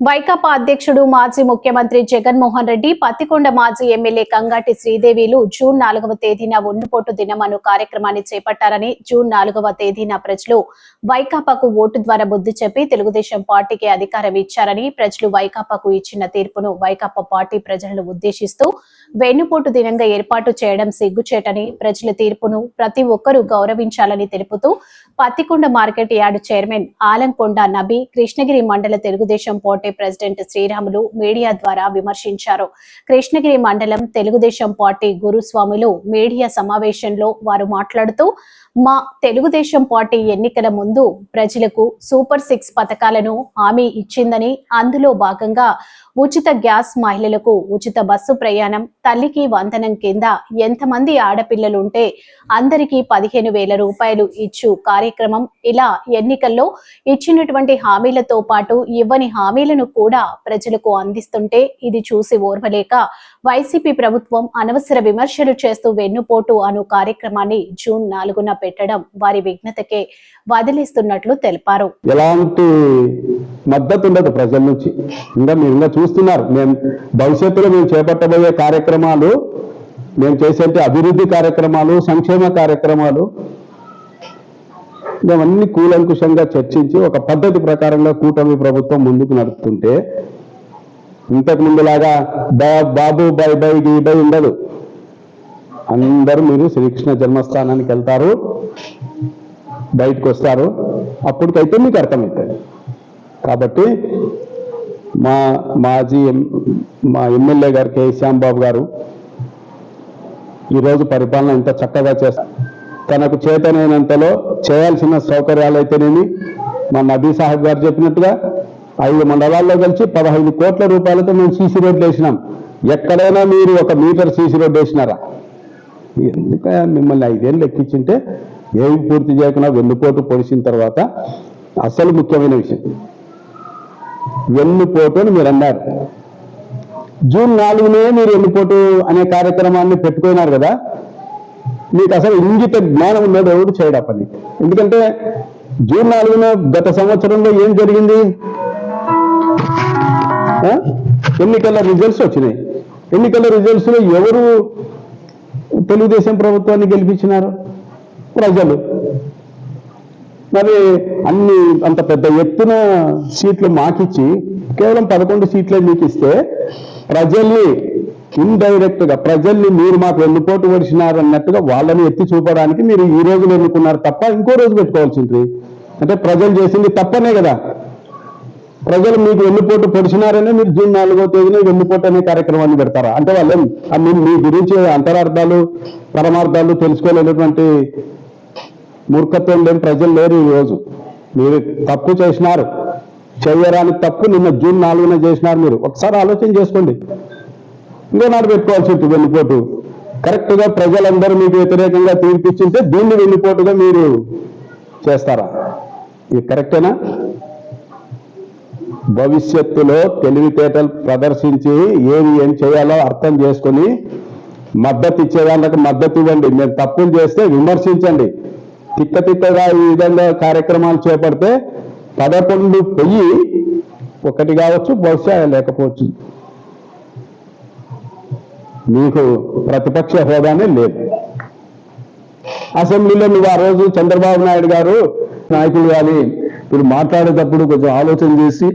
వైకాపా అధ్యక్షుడు మాజీ ముఖ్యమంత్రి జగన్మోహన్ రెడ్డి పత్తికొండ మాజీ ఎమ్మెల్యే కంగాటి శ్రీదేవిలు జూన్ నాలుగవ తేదీన ఉండిపోటు దినమను కార్యక్రమాన్ని చేపట్టారని జూన్ నాలుగవ తేదీన ప్రజలు వైకాపాకు ఓటు ద్వారా బుద్ధి చెప్పి తెలుగుదేశం పార్టీకి అధికారం ఇచ్చారని ప్రజలు వైకాపాకు ఇచ్చిన తీర్పును వైకాపా పార్టీ ప్రజలను ఉద్దేశిస్తూ వెన్నుపోటు దినంగా ఏర్పాటు చేయడం సిగ్గుచేటని ప్రజల తీర్పును ప్రతి ఒక్కరూ గౌరవించాలని తెలుపుతూ Pattikonda market yard chairman Alamkonda Nabi Krishnagiri మండల Telugu Desam party president Sriramulu media ద్వారా విమర్శించారు. కృష్ణగిరి మండలం తెలుగుదేశం పార్టీ గురుస్వాములు మీడియా సమావేశంలో వారు మాట్లాడుతూ మా తెలుగుదేశం పార్టీ ఎన్నికల ముందు ప్రజలకు సూపర్ సిక్స్ పథకాలను హామీ ఇచ్చిందని అందులో భాగంగా ఉచిత గ్యాస్ మహిళలకు ఉచిత బస్సు ప్రయాణం తల్లికి వందనం కింద ఎంతమంది ఆడపిల్లలుంటే అందరికీ పదిహేను వేల రూపాయలు ఇచ్చు కార్యక్రమం. ఇలా ఎన్నికల్లో ఇచ్చినటువంటి హామీలతో పాటు ఇవ్వని హామీలను కూడా ప్రజలకు అందిస్తుంటే ఇది చూసి ఓర్వలేక వైసీపీ ప్రభుత్వం అనవసర విమర్శలు చేస్తూ వెన్నుపోటు అను కార్యక్రమాన్ని జూన్ నాలుగున పెట్టడం వారి విఘ్నతకే వదిలిస్తున్నట్లు తెలిపారు. ఎలాంటి మద్దతు ఉండదు ప్రజల నుంచి. ఇంకా మీరు ఇంకా చూస్తున్నారు. మేము భవిష్యత్తులో మేము చేపట్టబోయే కార్యక్రమాలు మేము చేసే అభివృద్ధి కార్యక్రమాలు సంక్షేమ కార్యక్రమాలు మేమన్నీ కూలంకుషంగా చర్చించి ఒక పద్ధతి ప్రకారంగా కూటమి ప్రభుత్వం ముందుకు నడుపుతుంటే ఇంతకు ముందులాగా బా- బాబు బై బై గీ బై ఉండదు. అందరూ మీరు శ్రీకృష్ణ జన్మస్థానానికి వెళ్తారు బయటకు వస్తారు అప్పటికైతే మీకు అర్థమవుతుంది. కాబట్టి మా మాజీ మా ఎమ్మెల్యే గారు కె. శ్యాంబాబు గారు ఈరోజు పరిపాలన ఎంత చక్కగా చేస్తారు తనకు చేతనైనంతలో చేయాల్సిన సౌకర్యాలు అయితేనేమి మా నబీ సాహెబ్ గారు చెప్పినట్టుగా ఐదు మండలాల్లో కలిసి పదహైదు కోట్ల రూపాయలతో మేము సీసీ రోడ్లు వేసినాం. ఎక్కడైనా మీరు ఒక మీటర్ సీసీ రోడ్డు వేసినారా? ఎందుక మిమ్మల్ని ఐదేళ్ళు ఎక్కించింటే ఏమి పూర్తి చేయకుండా వెన్నుపోటు పొడిచిన తర్వాత అసలు ముఖ్యమైన విషయం. వెన్నుపోటు అని మీరు అన్నారు. జూన్ నాలుగునే మీరు వెన్నుపోటు అనే కార్యక్రమాన్ని పెట్టుకున్నారు కదా. మీకు అసలు ఇంగిత జ్ఞానం ఉన్నది ఎవరు చేయడా పని. ఎందుకంటే జూన్ నాలుగున గత సంవత్సరంలో ఏం జరిగింది? ఎన్నికల రిజల్ట్స్ వచ్చినాయి? ఎన్నికల రిజల్ట్స్లో ఎవరు తెలుగుదేశం ప్రభుత్వాన్ని గెలిపించినారు? ప్రజలు. మరి అన్ని అంత పెద్ద ఎత్తున సీట్లు మాకిచ్చి కేవలం పదకొండు సీట్లే మీకు ఇస్తే ప్రజల్ని ఇండైరెక్ట్గా ప్రజల్ని మీరు మాకు వెన్నుపోటు వడిచినారు అన్నట్టుగా వాళ్ళని ఎత్తి చూపడానికి మీరు ఈ రోజులు ఎన్నుకున్నారు తప్ప ఇంకో రోజు పెట్టుకోవాల్సింది. అంటే ప్రజలు చేసింది తప్పనే కదా. ప్రజలు మీకు వెన్నుపోటు పొడిచినారనే మీరు జూన్ నాలుగో తేదీన వెన్నుపోటు అనే కార్యక్రమాన్ని పెడతారా? అంటే వాళ్ళు మీ గురించి అంతరార్థాలు పరమార్థాలు తెలుసుకోలేనటువంటి మూర్ఖత్వం లేని ప్రజలు లేరు ఈ రోజు. మీరు తప్పు చేసినారు. చేయరాని తప్పు నిన్న జూన్ నాలుగున చేసినారు మీరు. ఒకసారి ఆలోచన చేసుకోండి. ఇంకో నాడు పెట్టుకోవాల్సి ఉంటుంది వెన్నుపోటు కరెక్ట్గా ప్రజలందరూ మీకు వ్యతిరేకంగా తీర్పిచ్చింటే దీన్ని వెన్నుపోటుగా మీరు చేస్తారా? ఇది కరెక్టేనా? భవిష్యత్తులో తెలివితేటలు ప్రదర్శించి ఏది ఏం చేయాలో అర్థం చేసుకొని మద్దతు ఇచ్చే వాళ్ళకి మద్దతు ఇవ్వండి. మేము తప్పులు చేస్తే విమర్శించండి. తిక్క తిక్కగా ఈ విధంగా కార్యక్రమాలు చేపడితే పదకొండు పొయ్యి ఒకటి కావచ్చు బహుశా లేకపోవచ్చు. మీకు ప్రతిపక్ష హోదానే లేదు. అసెంబ్లీలో నువ్వు ఆ రోజు చంద్రబాబు నాయుడు గారు నాయకులు కానీ ఇప్పుడు మాట్లాడేటప్పుడు కొంచెం ఆలోచన చేసి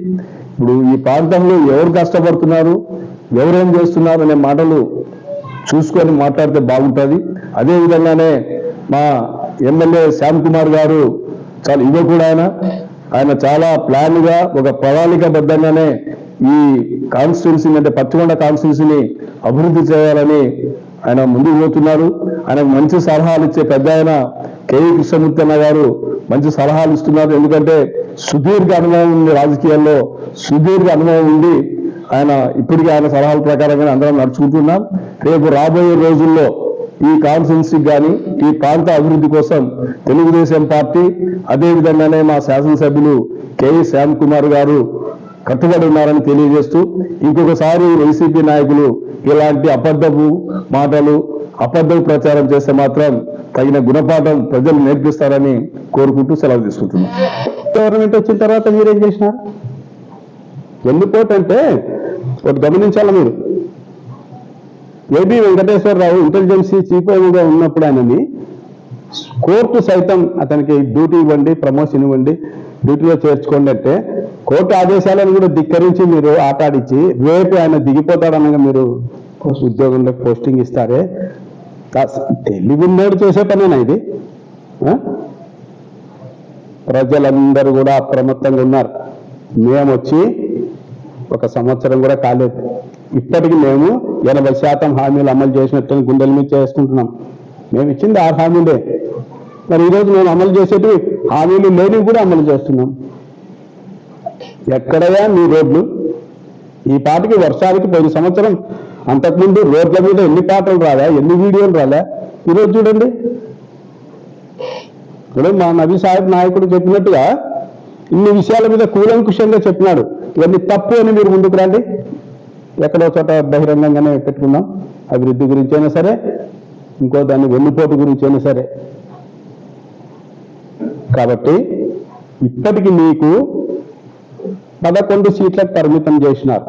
ఇప్పుడు ఈ ప్రాంతంలో ఎవరు కష్టపడుతున్నారు ఎవరేం చేస్తున్నారు అనే మాటలు చూసుకొని మాట్లాడితే బాగుంటుంది. అదే విధంగానే మా ఎమ్మెల్యే శ్యామ్ కుమార్ గారు చాలా యువకుడు ఆయన. ఆయన చాలా ప్లాన్గా ఒక ప్రణాళికబద్ధంగానే ఈ కాన్స్టిట్యున్సీని అంటే పచ్చకొండ కాన్స్టిట్యున్సీని అభివృద్ధి చేయాలని ఆయన ముందుకు పోతున్నారు. ఆయనకు మంచి సలహాలు ఇచ్చే పెద్ద ఆయన కేవీ కృష్ణమూర్తి అన్న గారు మంచి సలహాలు ఇస్తున్నారు. ఎందుకంటే సుదీర్ఘ అనుభవం ఉంది రాజకీయాల్లో. సుదీర్ఘ అనుభవం ఉంది. ఆయన ఇప్పటికీ ఆయన సలహాల ప్రకారంగా అందరం నడుచుకుంటున్నాం. రేపు రాబోయే రోజుల్లో ఈ కాన్ఫరెన్స్కి కానీ ఈ ప్రాంత అభివృద్ధి కోసం తెలుగుదేశం పార్టీ అదేవిధంగానే మా శాసనసభ్యులు కెవి శ్యామ్ కుమార్ గారు కట్టుబడి ఉన్నారని తెలియజేస్తూ ఇంకొకసారి వైసీపీ నాయకులు ఇలాంటి అబద్ధపు మాటలు అబద్ధపు ప్రచారం చేస్తే మాత్రం తగిన గుణపాఠం ప్రజలు నేర్పిస్తారని కోరుకుంటూ సెలవు తీసుకుంటున్నాం. గవర్నమెంట్ వచ్చిన తర్వాత మీరేం చేసినారు? వెన్నుపోటు అంటే ఒకటి గమనించాలి మీరు? ఏబి వెంకటేశ్వరరావు ఇంటెలిజెన్సీ చీఫ్గా ఉన్నప్పుడు ఆయనని కోర్టు సైతం అతనికి డ్యూటీ ఇవ్వండి ప్రమోషన్ ఇవ్వండి డ్యూటీలో చేర్చుకోండి అంటే కోర్టు ఆదేశాలను కూడా ధిక్కరించి మీరు ఆటాడిచ్చి రేపు ఆయన దిగిపోతాడనగా మీరు ఉద్యోగంలో పోస్టింగ్ ఇస్తారే. తెలివిన్నోడు చేసే పనేనా ఇది? ఆ? ప్రజలందరూ కూడా అప్రమత్తంగా ఉన్నారు. మేము వచ్చి ఒక సంవత్సరం కూడా కాలేదు. ఇప్పటికి మేము ఎనభై శాతం హామీలు అమలు చేసినట్టు గుండెల మీద చేసుకుంటున్నాం మేము ఇచ్చింది ఆ హామీలే. మరి ఈరోజు మేము అమలు చేసేటివి హామీలు లేనివి కూడా అమలు చేస్తున్నాం. ఎక్కడయా మీ రోడ్లు? ఈ పాటికి వర్షానికి పోయిన సంవత్సరం అంతకుముందు రోడ్ల మీద ఎన్ని పాటలు రాలా ఎన్ని వీడియోలు రాలా? ఈరోజు చూడండి. ఇప్పుడు మా నబీ సాహెబ్ నాయకుడు చెప్పినట్టుగా ఇన్ని విషయాల మీద కూలంకుషంగా చెప్పినాడు. ఇవన్నీ తప్పు అని మీరు ముందుకు రండి. ఎక్కడో చోట బహిరంగంగానే పెట్టుకుందాం. అభివృద్ధి గురించి అయినా సరే ఇంకో దాన్ని వెన్నుపోటు గురించి అయినా సరే. కాబట్టి ఇప్పటికి మీకు పదకొండు సీట్లకు పరిమితం చేసినారు.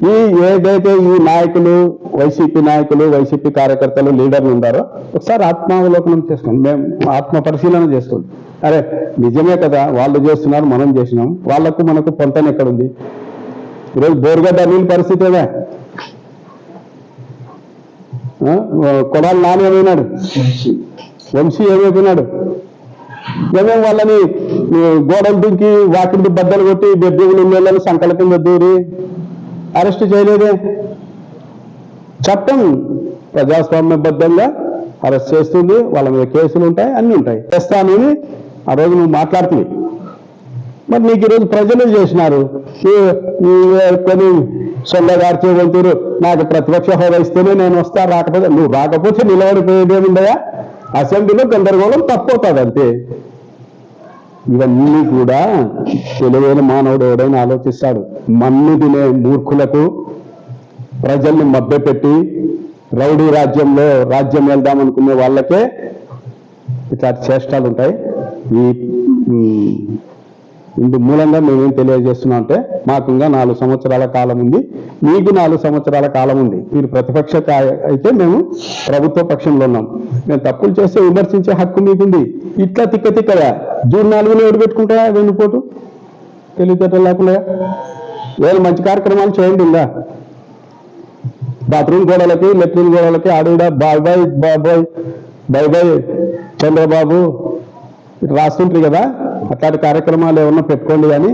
ఈ ఏదైతే ఈ నాయకులు వైసీపీ నాయకులు వైసీపీ కార్యకర్తలు లీడర్లు ఉన్నారో ఒకసారి ఆత్మావలోకనం చేసుకోండి మేము ఆత్మ పరిశీలన చేసుకోండి అరే నిజమే కదా వాళ్ళు చేస్తున్నారు మనం చేసినాం. వాళ్ళకు మనకు పొంతన ఎక్కడుంది? ఈరోజు బోర్గడ్డ నీళ్ళ పరిస్థితి ఏదా ఆ? కొడాలి నాని ఏమైనాడు? వంశీ ఏమైపోయినాడు? మేమేం వాళ్ళని గోడలు దుంకి వాకింటి బద్దలు కొట్టి బెడ్రూమ్లు ఇళ్ళని సంకల దూరి అరెస్ట్ చేయలేదే. చట్టం ప్రజాస్వామ్యబద్ధంగా అరెస్ట్ చేస్తుంది. వాళ్ళ మీద కేసులు ఉంటాయి అన్ని ఉంటాయి. చేస్తానని ఆ రోజు నువ్వు మాట్లాడుతుంది మరి నీకు ఈరోజు ప్రజలు చేసినారు? కొన్ని సొల్లగార్చే వెళ్తారు. నాకు ప్రతిపక్ష హోదా ఇస్తేనే నేను వస్తా రాకపోతే నువ్వు రాకపోతే నిలబడిపోయేదేముండగా అసెంబ్లీలో గందరగోళం తప్పవుతుంది అంతే ఇవన్నీ కూడా తెలివైన మానవుడు ఎవడైనా ఆలోచిస్తాడు. మన్ను తినే మూర్ఖులకు ప్రజల్ని మభ్యపెట్టి రౌడీ రాజ్యంలో రాజ్యం వెళ్దాం అనుకునే వాళ్ళకే ఇట్లా చేష్టాలు ఉంటాయి ఈ ఇందు మూలంగా మేమేం తెలియజేస్తున్నాం అంటే మాకు ఇంకా నాలుగు సంవత్సరాల కాలం ఉంది. మీకు నాలుగు సంవత్సరాల కాలం ఉంది. మీరు ప్రతిపక్ష అయితే మేము ప్రభుత్వ పక్షంలో ఉన్నాం. మేము తప్పులు చేస్తే విమర్శించే హక్కు మీకుంది. ఇట్లా తిక్క తిక్కగా జూన్ నాలుగులో ఎవరు పెట్టుకుంటా వెన్నుపోటు? తెలివితేటలు లేకుండా? వేరే మంచి కార్యక్రమాలు చేయండి ఇంకా బాత్రూమ్ గోడలకి లెట్రిన్ గోడలకి ఆడిడ బాయ్ బాయ్ బాబాయ్ బై బై చంద్రబాబు. ఇటు రాస్తుంటారు కదా? అట్లాంటి కార్యక్రమాలు ఏమన్నా పెట్టుకోండి కానీ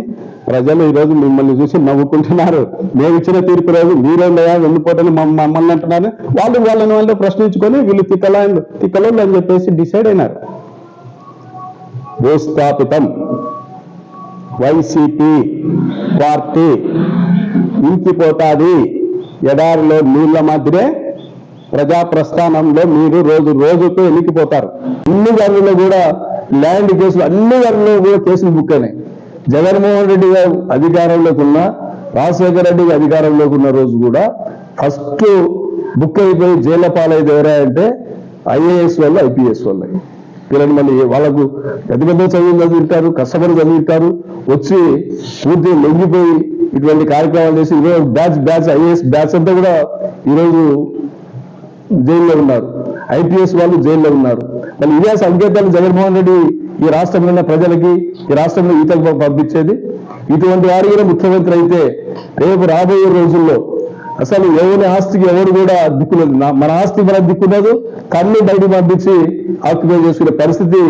ప్రజలు ఈరోజు మిమ్మల్ని చూసి నవ్వుకుంటున్నారు. మేము ఇచ్చిన తీర్పు రోజు మీరేందయా వెళ్ళిపోతాను మమ్మల్ని అంటున్నారు. వాళ్ళు వాళ్ళని వాళ్ళు ప్రశ్నించుకొని వీళ్ళు తిక్కలా తిక్కలోళ్ళు అని చెప్పేసి డిసైడ్ అయినారు. భూస్థాపితం వైసీపీ పార్టీ ఇంకిపోతాది. ఎడారిలో నీళ్ళ మాదిరే ప్రజా ప్రస్థానంలో మీరు రోజు రోజుకు ఎన్నికిపోతారు. ఇన్ని వర్గంలో కూడా ల్యాండ్ కేసులు అన్ని వర్గంలో కూడా కేసులు బుక్ అయినాయి. జగన్మోహన్ రెడ్డి గారు అధికారంలోకి ఉన్న రాజశేఖర రెడ్డి అధికారంలోకి ఉన్న రోజు కూడా ఫస్ట్ బుక్ అయిపోయి జైళ్ళ పాలైతే ఎవరా అంటే ఐఏఎస్ వాళ్ళు ఐపీఎస్ వాళ్ళు. పిల్లలు మళ్ళీ వాళ్ళకు పెద్ద పెద్ద చదువులు చదివింటారు కష్టపడి చదివింటారు వచ్చి పూర్తి లొంగిపోయి ఇటువంటి కార్యక్రమాలు చేసి ఈరోజు బ్యాచ్ బ్యాచ్ ఐఏఎస్ బ్యాచ్ అంతా కూడా ఈరోజు జైల్లో ఉన్నారు. ఐపీఎస్ వాళ్ళు జైల్లో ఉన్నారు. మళ్ళీ ఇదే సంకేతాలు జగన్మోహన్ రెడ్డి ఈ రాష్ట్రంలో ఉన్న ప్రజలకి ఈ రాష్ట్రంలో ఈతకు పంపించేది. ఇటువంటి వారు కూడా ముఖ్యమంత్రి అయితే రేపు రాబోయే రోజుల్లో అసలు ఎవరి ఆస్తికి ఎవరు కూడా దిక్కులేదు. మన ఆస్తి మన దిక్కున్నదు కన్ను బయట పంపించి ఆక్యుపై చేసుకునే పరిస్థితి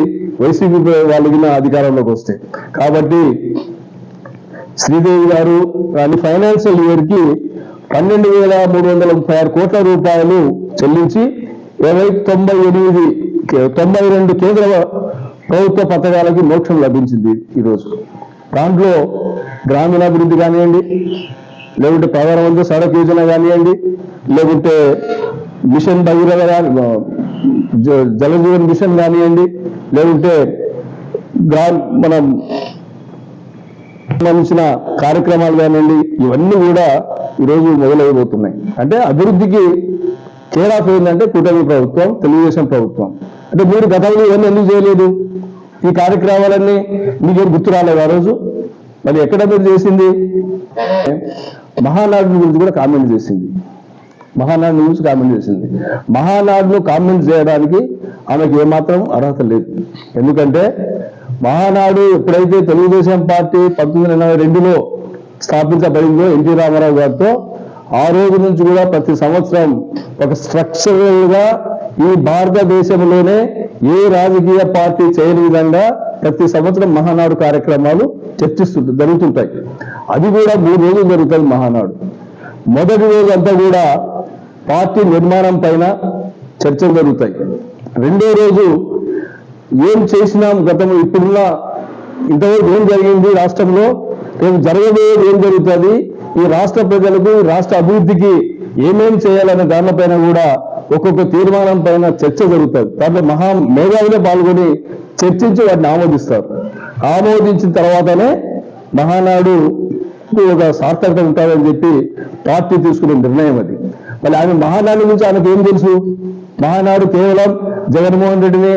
వైసీపీ వాళ్ళకి అధికారంలోకి వస్తే. కాబట్టి శ్రీదేవి గారు దాని ఫైనాన్షియల్ ఇయర్కి పన్నెండు వేల మూడు వందల ముప్పై ఆరు కోట్ల రూపాయలు చెల్లించి ఇరవై తొంభై ఎనిమిది తొంభై రెండు కేంద్ర ప్రభుత్వ పథకాలకి మోక్షం లభించింది ఈరోజు. దాంట్లో గ్రామీణాభివృద్ధి కానివ్వండి లేకుంటే ప్రధానమంత్రి సడక్ యోజన కానివ్వండి లేకుంటే మిషన్ భగీరథ జ- జలజీవన్ మిషన్ కానివ్వండి లేకుంటే గ్రా మనం సంబంధించిన కార్యక్రమాలు కానివ్వండి ఇవన్నీ కూడా ఈరోజు మొదలైపోతున్నాయి. అంటే అభివృద్ధికి తేడా పోయిందంటే కూటమి ప్రభుత్వం తెలుగుదేశం ప్రభుత్వం. అంటే మీరు గతంలో ఇవన్నీ ఎందుకు చేయలేదు? ఈ కార్యక్రమాలన్నీ మీకేం గుర్తు రాలేదు ఆ రోజు? మరి ఎక్కడ మీరు చేసింది? మహానాడు గురించి కూడా కామెంట్ చేసింది. మహానాడు గురించి కామెంట్ చేసింది. మహానాడును కామెంట్ చేయడానికి ఆమెకు ఏమాత్రం అర్హత లేదు. ఎందుకంటే మహానాడు ఎప్పుడైతే తెలుగుదేశం పార్టీ పంతొమ్మిది వందల ఎనభై రెండులో స్థాపించబడిందో ఎన్టీ రామారావు గారితో ఆ రోజు నుంచి కూడా ప్రతి సంవత్సరం ఒక స్ట్రక్చరల్గా ఈ భారతదేశంలోనే ఏ రాజకీయ పార్టీ చేయని విధంగా ప్రతి సంవత్సరం మహానాడు కార్యక్రమాలు చర్చిస్తుంట జరుగుతుంటాయి. అది కూడా మూడు రోజులు జరుగుతుంది మహానాడు. మొదటి రోజు అంతా కూడా పార్టీ నిర్మాణం పైన చర్చలు జరుగుతాయి. రెండో రోజు ఏం చేసినాం గతంలో ఇప్పుడున్న ఇంతవరకు ఏం జరిగింది రాష్ట్రంలో? రేపు జరగబోయేది ఏం జరుగుతుంది? ఈ రాష్ట్ర ప్రజలకు రాష్ట్ర అభివృద్ధికి ఏమేం చేయాలనే దానిపైన కూడా ఒక్కొక్క తీర్మానం పైన చర్చ జరుగుతుంది. దాంట్లో మహా మేధావులే పాల్గొని చర్చించి వాటిని ఆమోదిస్తారు. ఆమోదించిన తర్వాతనే మహానాడు ఒక సార్థకత ఉంటుందని చెప్పి పార్టీ తీసుకునే నిర్ణయం అది. మళ్ళీ ఆమె మహానాడు గురించి ఆమెకు ఏం తెలుసు? మహానాడు కేవలం జగన్మోహన్ రెడ్డిని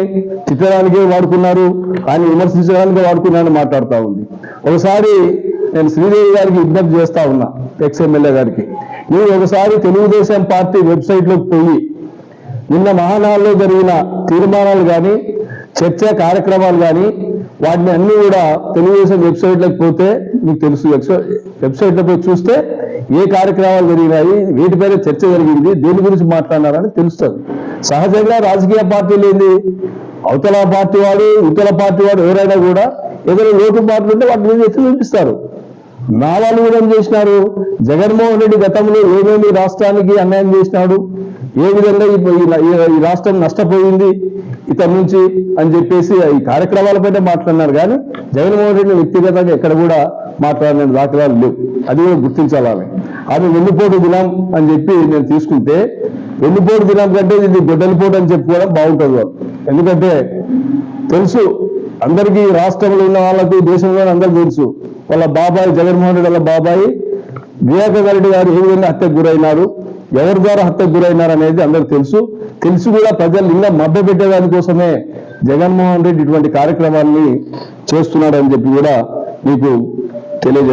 తిట్టడానికే వాడుకున్నారు ఆయన విమర్శించడానికే వాడుకున్నారని మాట్లాడుతూ ఉంది. ఒకసారి నేను శ్రీదేవి గారికి విజ్ఞప్తి చేస్తా ఉన్నా ఎక్స్ గారికి. మీరు ఒకసారి తెలుగుదేశం పార్టీ వెబ్సైట్లోకి పోయి నిన్న మహానాల్లో జరిగిన తీర్మానాలు కానీ చర్చా కార్యక్రమాలు కానీ వాటిని అన్ని కూడా తెలుగుదేశం వెబ్సైట్లోకి పోతే మీకు తెలుసు వెబ్సైట్లో పోయి చూస్తే ఏ కార్యక్రమాలు జరిగినాయి వీటిపైన చర్చ జరిగింది దేని గురించి మాట్లాడినారని తెలుస్తుంది. సహజంగా రాజకీయ పార్టీలు ఏంది అవతల పార్టీ వాడు ఇతర పార్టీ వాడు ఎవరైనా కూడా ఏదైనా లోటు పాటలు ఉంటే వాటి మీద ఎత్తి చూపిస్తారు. నాలాలు కూడా ఏం చేసినారు? జగన్మోహన్ రెడ్డి గతంలో ఏమేమి రాష్ట్రానికి అన్యాయం చేసినాడు? ఏ విధంగా ఈ- ఈ- ఈ రాష్ట్రం నష్టపోయింది? ఇతని నుంచి అని చెప్పేసి ఈ కార్యక్రమాలపైన మాట్లాడినారు. కానీ జగన్మోహన్ రెడ్డి వ్యక్తిగతంగా ఎక్కడ కూడా మాట్లాడిన దాఖలాలు లేవు. అది కూడా గుర్తించాలి ఆమె. ఆమె వెన్నుపోటు దినం అని చెప్పి నేను తీసుకుంటే వెన్నుపోటు దినం కంటే ఇది గొడ్డలిపోటు అని చెప్పుకోవడం బాగుంటుంది. ఎందుకంటే తెలుసు అందరికీ రాష్ట్రంలో ఉన్న వాళ్ళకు దేశంలో అందరికీ తెలుసు. వాళ్ళ బాబాయ్ జగన్మోహన్ రెడ్డి వాళ్ళ బాబాయి వివేకానంద రెడ్డి గారు ఏ విధంగా హత్యకు గురైనారు. ఎవరి ద్వారా హత్యకు గురైనారు అనేది అందరికి తెలుసు. తెలుసు కూడా ప్రజలు ఇంకా మభ్య పెట్టేదాని కోసమే జగన్మోహన్ రెడ్డి ఇటువంటి కార్యక్రమాన్ని చేస్తున్నాడని చెప్పి కూడా మీకు తెలియజేస్తారు